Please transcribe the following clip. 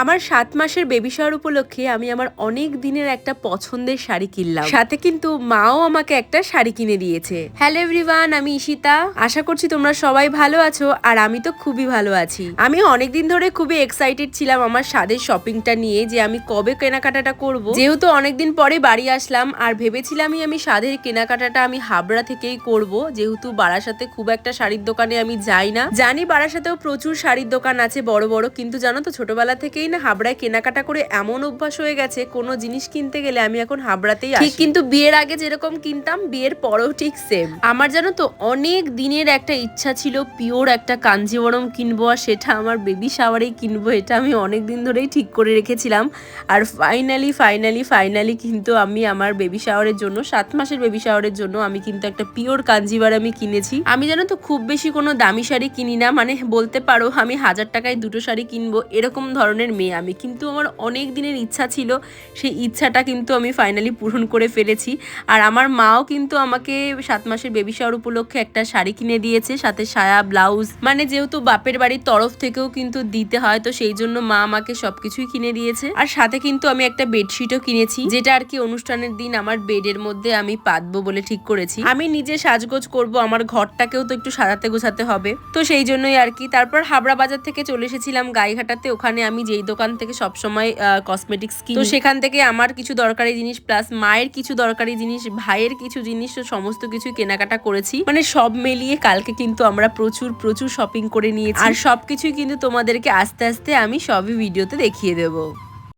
আমার সাত মাসের বেবি শাওয়ার উপলক্ষে আমি আমার অনেক দিনের একটা পছন্দের শাড়ি কিনলাম। সাথে কিন্তু মাও আমাকে একটা শাড়ি কিনে দিয়েছে। হ্যালো এভরিওয়ান আমি ঈশিতা। আশা করছি তোমরা সবাই ভালো আছো, আর আমি তো খুবই ভালো আছি। আমি অনেকদিন ধরে খুবই এক্সাইটেড ছিলাম আমার স্বাদের শপিংটা নিয়ে যে আমি কবে কেনাকাটাটা করব। যেহেতু অনেকদিন পরে বাড়ি আসলাম, আর ভেবেছিলামই আমি স্বাদের কেনাকাটাটা আমি হাবড়া থেকেই করব। যেহেতু বারাসাতে খুব একটা শাড়ির দোকানে আমি যাই না। জানি বারাসাতেও প্রচুর শাড়ির দোকান আছে বড় বড়, কিন্তু জানো তো ছোটবেলা থেকেই না হাবড়ায় কেনাকাটা করে এমন অভ্যাস হয়ে গেছে কোনো জিনিস কিনতে গেলে আমি এখন হাবড়াতেই ঠিক কিন্তু বিয়ের আগে যেরকম কিনতাম বিয়ের পরেও ঠিক সেম আমার জানো তো অনেক দিনের একটা ইচ্ছা ছিল পিওর একটা কাঞ্জিবরম কিনবো আর সেটা আমার বেবি শাওয়ারেই কিনবো এটা আমি অনেক দিন ধরেই ঠিক করে রেখেছিলাম। আর ফাইনালি ফাইনালি ফাইনালি কিন্তু আমি আমার বেবি শাওয়ারের জন্য সাত মাসের বেবি শাওয়ারের জন্য আমি কিন্তু একটা পিওর কাঞ্জিবার আমি কিনেছি। আমি জানো তো খুব বেশি কোনো দামি শাড়ি কিনি না মানে বলতে পারো আমি হাজার টাকায় দুটো শাড়ি কিনবো এরকম ধরনের মেয়ে, আমি কিন্তু আমার অনেক দিনের ইচ্ছা ছিল, সেই ইচ্ছাটা কিন্তু আমি ফাইনালি পূরণ করে ফেলেছি। আর আমার মাও কিন্তু আমাকে সাত মাসের বেবি শাওয়ার উপলক্ষে একটা শাড়ি কিনে দিয়েছে, সাথে সায়া, ব্লাউজ। মানে যেহেতু বাপের বাড়ির তরফ থেকেও কিন্তু দিতে হয়, তো সেই জন্য মা আমাকে সবকিছুই কিনে দিয়েছে। আর সাথে কিন্তু আমি একটা বেডশিটও কিনেছি, যেটা আর কি অনুষ্ঠানের দিন আমার বেডের মধ্যে আমি পাতবো বলে ঠিক করেছি। আমি নিজে সাজগোজ করব, আমার ঘরটাকেও তো একটু সাজাতে গোছাতে হবে। তো সেই জন্যই আর কি, তারপর হাবড়া বাজার থেকে চলে এসেছিলাম গাইঘাটাতে, ওখানে আমি যেই দোকান থেকে সবসময় কসমেটিক্স কিনি তো সেখান থেকে আমার কিছু দরকারি জিনিস প্লাস মায়ের কিছু দরকারি জিনিস ভাইয়ের কিছু জিনিস সমস্ত কিছু কেনাকাটা করেছি। মানে সব মিলিয়ে কালকে কিন্তু আমরা প্রচুর প্রচুর শপিং করে নিয়েছি। আর সবকিছুই কিন্তু তোমাদেরকে আস্তে আস্তে আমি সবই ভিডিওতে দেখিয়ে দেবো।